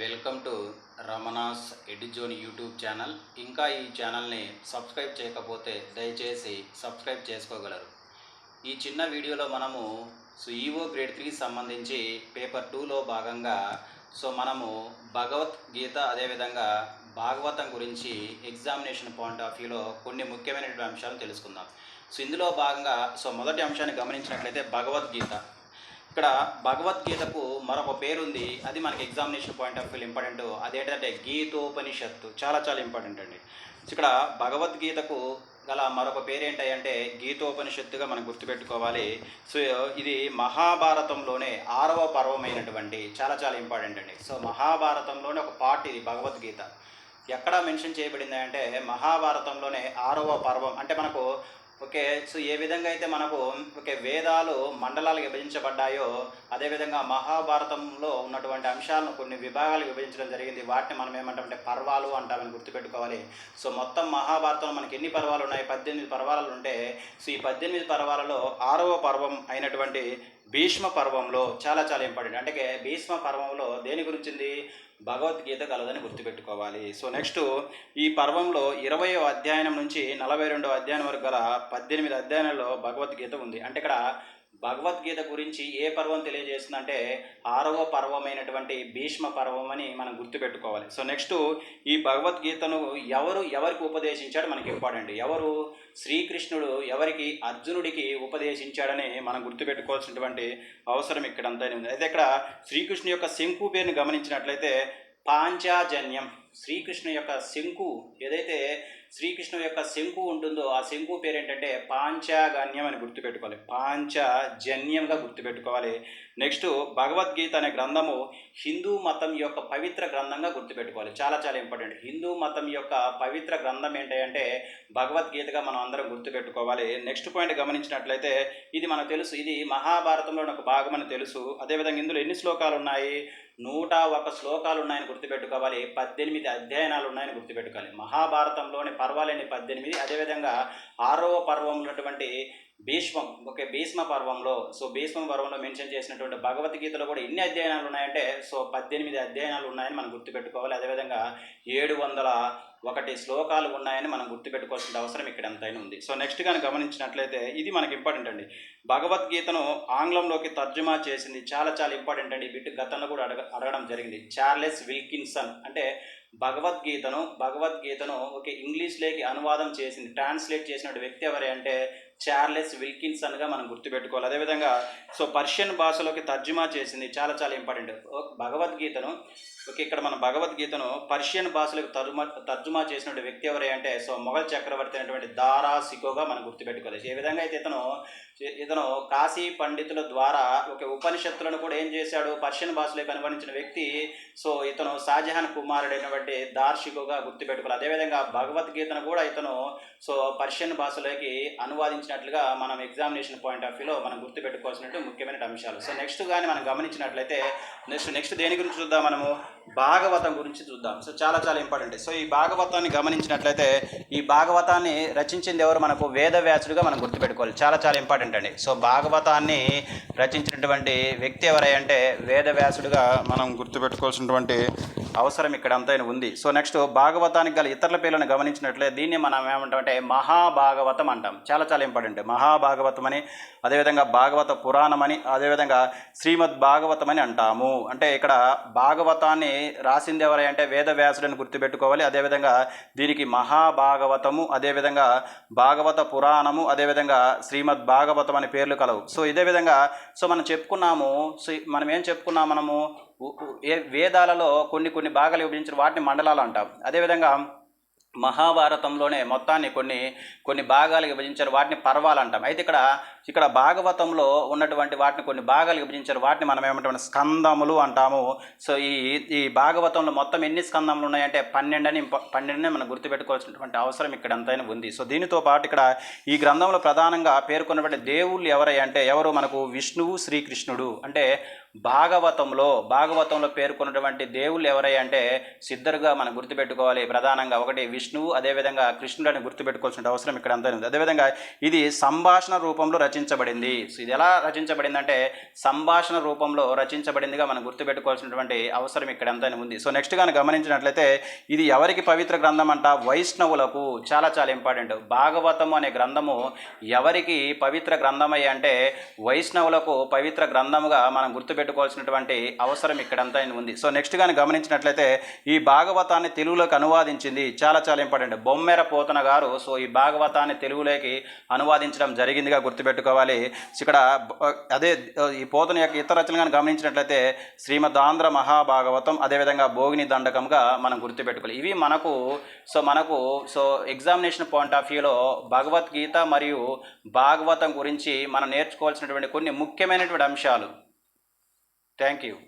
Welcome to Ramana's Edizone YouTube channel. ఇంకా ఈ ఛానల్ని సబ్స్క్రైబ్ చేయకపోతే దయచేసి సబ్స్క్రైబ్ చేసుకోగలరు. ఈ చిన్న వీడియోలో మనము సో ఈవో గ్రేడ్ త్రీకి సంబంధించి పేపర్ టూలో భాగంగా సో మనము భగవద్గీత అదేవిధంగా భాగవతం గురించి ఎగ్జామినేషన్ పాయింట్ ఆఫ్ వ్యూలో కొన్ని ముఖ్యమైనటువంటి అంశాలు తెలుసుకుందాం. సో ఇందులో భాగంగా సో మొదటి అంశాన్ని గమనించినట్లయితే భగవద్గీత. ఇక్కడ భగవద్గీతకు మరొక పేరుంది. అది మనకి examination point of view important అదేంటంటే గీతోపనిషత్తు. చాలా చాలా ఇంపార్టెంట్ అండి. ఇక్కడ భగవద్గీతకు గల మరొక పేరు ఏంటంటే గీతోపనిషత్తుగా మనం గుర్తుపెట్టుకోవాలి. సో ఇది మహాభారతంలోనే ఆరవ పర్వమైనటువంటి చాలా చాలా ఇంపార్టెంట్ అండి. సో మహాభారతంలోనే ఒక పార్ట్ ఇది భగవద్గీత. ఎక్కడ మెన్షన్ చేయబడింది అంటే మహాభారతంలోనే ఆరవ పర్వం. అంటే మనకు ఓకే సో ఏ విధంగా అయితే మనకు ఓకే వేదాలు మండలాలు విభజించబడ్డాయో అదేవిధంగా మహాభారతంలో ఉన్నటువంటి అంశాలను కొన్ని విభాగాలు విభజించడం జరిగింది. వాటిని మనం ఏమంటామంటే పర్వాలు అంటామని గుర్తుపెట్టుకోవాలి. సో మొత్తం మహాభారతంలో మనకి ఎన్ని పర్వాలు ఉన్నాయి? పద్దెనిమిది పర్వాలు ఉంటే సో ఈ పద్దెనిమిది పర్వాలలో ఆరవ పర్వం అయినటువంటి భీష్మ పర్వంలో చాలా చాలా ఇంపార్టెంట్. అంటే భీష్మ పర్వంలో దేని గురించింది? భగవద్గీత కలదని గుర్తుపెట్టుకోవాలి. సో నెక్స్ట్ ఈ పర్వంలో ఇరవయో అధ్యాయనం నుంచి నలభై రెండో అధ్యాయం వరకు గల పద్దెనిమిది అధ్యాయాలలో భగవద్గీత ఉంది. అంటే ఇక్కడ భగవద్గీత గురించి ఏ పర్వం తెలియజేస్తుందంటే ఆరవ పర్వమైనటువంటి భీష్మ పర్వం అని మనం గుర్తుపెట్టుకోవాలి. సో నెక్స్ట్ ఈ భగవద్గీతను ఎవరు ఎవరికి ఉపదేశించాడు? మనకి ఇంపార్టెంట్. ఎవరు? శ్రీకృష్ణుడు ఎవరికి అర్జునుడికి ఉపదేశించాడని మనం గుర్తుపెట్టుకోవాల్సినటువంటి అవసరం ఇక్కడంతా ఉంది. అయితే ఇక్కడ శ్రీకృష్ణు యొక్క శంకు పేరుని గమనించినట్లయితే పాంచాజన్యం. శ్రీకృష్ణు యొక్క శంకు ఏదైతే శ్రీకృష్ణు యొక్క శంకు ఉంటుందో ఆ శంకు పేరు ఏంటంటే పాంచాగన్యం అని గుర్తుపెట్టుకోవాలి. పాంచజన్యంగా గుర్తుపెట్టుకోవాలి. నెక్స్ట్ భగవద్గీత అనే గ్రంథము హిందూ మతం యొక్క పవిత్ర గ్రంథంగా గుర్తుపెట్టుకోవాలి. చాలా చాలా ఇంపార్టెంట్. హిందూ మతం యొక్క పవిత్ర గ్రంథం ఏంటంటే భగవద్గీతగా మనం అందరం గుర్తుపెట్టుకోవాలి. నెక్స్ట్ పాయింట్ గమనించినట్లయితే ఇది మనకు తెలుసు. ఇది మహాభారతంలో ఒక భాగం అని తెలుసు. అదేవిధంగా ఇందులో ఎన్ని శ్లోకాలు ఉన్నాయి? నూట ఒక శ్లోకాలు ఉన్నాయని గుర్తుపెట్టుకోవాలి. పద్దెనిమిది అధ్యయనాలు ఉన్నాయని గుర్తుపెట్టుకోవాలి. మహాభారతంలోని పర్వాలని పద్దెనిమిది. అదేవిధంగా ఆరవ పర్వం ఉన్నటువంటి భీష్మం ఓకే భీష్మ పర్వంలో సో భీష్మ పర్వంలో మెన్షన్ చేసినటువంటి భగవద్గీతలో కూడా ఎన్ని అధ్యయనాలు ఉన్నాయంటే సో పద్దెనిమిది అధ్యయనాలు ఉన్నాయని మనం గుర్తుపెట్టుకోవాలి. అదేవిధంగా ఏడు వందల ఒకటి శ్లోకాలు ఉన్నాయని మనం గుర్తుపెట్టుకోవాల్సిన అవసరం ఇక్కడ ఎంతైనా ఉంది. సో నెక్స్ట్ కానీ గమనించినట్లయితే ఇది మనకి ఇంపార్టెంట్ అండి. భగవద్గీతను ఆంగ్లంలోకి తర్జుమా చేసింది చాలా చాలా ఇంపార్టెంట్ అండి. ఈ బిట్ గతంలో కూడా అడగ అడగడం జరిగింది. చార్లెస్ విల్కిన్సన్ అంటే భగవద్గీతను భగవద్గీతను ఓకే ఇంగ్లీష్లోకి అనువాదం చేసింది. ట్రాన్స్లేట్ చేసిన వ్యక్తి ఎవరే అంటే చార్లెస్ విల్కిన్సన్గా మనం గుర్తుపెట్టుకోవాలి. అదేవిధంగా సో పర్షియన్ భాషలోకి తర్జుమా చేసింది చాలా చాలా ఇంపార్టెంట్ భగవద్గీతను ఓకే ఇక్కడ మన భగవద్గీతను పర్షియన్ భాషలకు తర్జుమా తర్జుమా చేసిన వ్యక్తి ఎవరే అంటే సో మొఘల్ చక్రవర్తి అయినటువంటి దారా సికోగా మనం గుర్తుపెట్టుకోవాలి. ఏ విధంగా అయితే ఇతను ఇతను కాశీ పండితుల ద్వారా ఒక ఉపనిషత్తులను కూడా ఏం చేశాడు? పర్షియన్ భాషలో అనువదించిన వ్యక్తి సో ఇతను షాజహాన్ కుమారుడైనటువంటి దార్షికోగా గుర్తుపెట్టుకోవాలి. అదేవిధంగా భగవద్గీతను కూడా ఇతను సో పర్షియన్ భాషలోకి అనువాదించినట్లుగా మనం ఎగ్జామినేషన్ పాయింట్ ఆఫ్ వ్యూలో మనం గుర్తుపెట్టుకోవాల్సినట్టు ముఖ్యమైన అంశాలు. సో నెక్స్ట్ కానీ మనం గమనించినట్లయితే నెక్స్ట్ నెక్స్ట్ దేని గురించి చూద్దాం మనము? భాగవతం గురించి చూద్దాం. సో చాలా చాలా ఇంపార్టెంట్ సో ఈ భాగవతాన్ని గమనించినట్లయితే ఈ భాగవతాన్ని రచించింది ఎవరు? మనకు వేదవ్యాసుడిగా మనం గుర్తుపెట్టుకోవాలి. చాలా చాలా ఇంపార్టెంట్ అండి. సో భాగవతాన్ని రచించినటువంటి వ్యక్తి ఎవరై అంటే వేదవ్యాసుడిగా మనం గుర్తుపెట్టుకోవాల్సినటువంటి అవసరం ఇక్కడ అంతైన ఉంది. సో నెక్స్ట్ భాగవతానికి గల ఇతరుల పేర్లను గమనించినట్లే దీన్ని మనం ఏమంటామంటే మహాభాగవతం అంటాం. చాలా చాలా ఇంపార్టెంట్. మహాభాగవతం అని అదేవిధంగా భాగవత పురాణం అని అదేవిధంగా శ్రీమద్ భాగవతం అని అంటాము. అంటే ఇక్కడ భాగవతాన్ని రాసింది ఎవరై అంటే వేదవ్యాసుడని గుర్తుపెట్టుకోవాలి. అదేవిధంగా దీనికి మహాభాగవతము అదేవిధంగా భాగవత పురాణము అదేవిధంగా శ్రీమద్ భాగవతం అనే పేర్లు కలవు. సో ఇదే విధంగా సో మనం చెప్పుకున్నాము మనం ఏం చెప్పుకున్నాం మనము? వేదాలలో కొన్ని కొన్ని భాగాలు విభజించిన వాటిని మండలాలు అంటాం. అదేవిధంగా మహాభారతంలోనే మొత్తాన్ని కొన్ని కొన్ని భాగాలు విభజించారు వాటిని పర్వాలు అంటాం. అయితే ఇక్కడ ఇక్కడ భాగవతంలో ఉన్నటువంటి వాటిని కొన్ని భాగాలు విభజించారు వాటిని మనం ఏమంటాం స్కందములు అంటాము. సో ఈ ఈ భాగవతంలో మొత్తం ఎన్ని స్కందములు ఉన్నాయంటే పన్నెండని పన్నెండుని మనం గుర్తుపెట్టుకోవాల్సినటువంటి అవసరం ఇక్కడ ఎంతైనా ఉంది. సో దీనితో పాటు ఇక్కడ ఈ గ్రంథంలో ప్రధానంగా పేర్కొన్నటువంటి దేవుళ్ళు ఎవరై అంటే ఎవరు? మనకు విష్ణువు శ్రీకృష్ణుడు. అంటే భాగవతంలో భాగవతంలో పేర్కొన్నటువంటి దేవుళ్ళు ఎవరై అంటే సిద్ధరుగా మనం గుర్తుపెట్టుకోవాలి. ప్రధానంగా ఒకటి విష్ణువు అదేవిధంగా కృష్ణుడు అని గుర్తుపెట్టుకోవాల్సిన అవసరం ఇక్కడ అంతా ఉంది. అదేవిధంగా ఇది సంభాషణ రూపంలో రచించబడింది. ఇది ఎలా రచించబడింది అంటే సంభాషణ రూపంలో రచించబడిందిగా మనం గుర్తుపెట్టుకోవాల్సినటువంటి అవసరం ఇక్కడ అంతా ఉంది. సో నెక్స్ట్ కానీ గమనించినట్లయితే ఇది ఎవరికి పవిత్ర గ్రంథం అంట? వైష్ణవులకు చాలా చాలా ఇంపార్టెంట్. భాగవతము అనే గ్రంథము ఎవరికి పవిత్ర గ్రంథమయ్య అంటే వైష్ణవులకు పవిత్ర గ్రంథముగా మనం పెట్టుకోవాల్సినటువంటి అవసరం ఇక్కడంతా ఉంది. సో నెక్స్ట్ కానీ గమనించినట్లయితే ఈ భాగవతాన్ని తెలుగులోకి అనువాదించింది చాలా చాలా ఇంపార్టెంట్. బొమ్మెర పోతన గారు సో ఈ భాగవతాన్ని తెలుగులోకి అనువాదించడం జరిగిందిగా గుర్తుపెట్టుకోవాలి. ఇక్కడ అదే ఈ పోతన యొక్క ఇతర రచనలు కానీ గమనించినట్లయితే శ్రీమద్ ఆంధ్ర మహాభాగవతం అదేవిధంగా భోగిని దండకంగా మనం గుర్తుపెట్టుకోవాలి. ఇవి మనకు సో మనకు సో ఎగ్జామినేషన్ పాయింట్ ఆఫ్ వ్యూలో భగవద్గీత మరియు భాగవతం గురించి మనం నేర్చుకోవాల్సినటువంటి కొన్ని ముఖ్యమైనటువంటి అంశాలు. Thank you.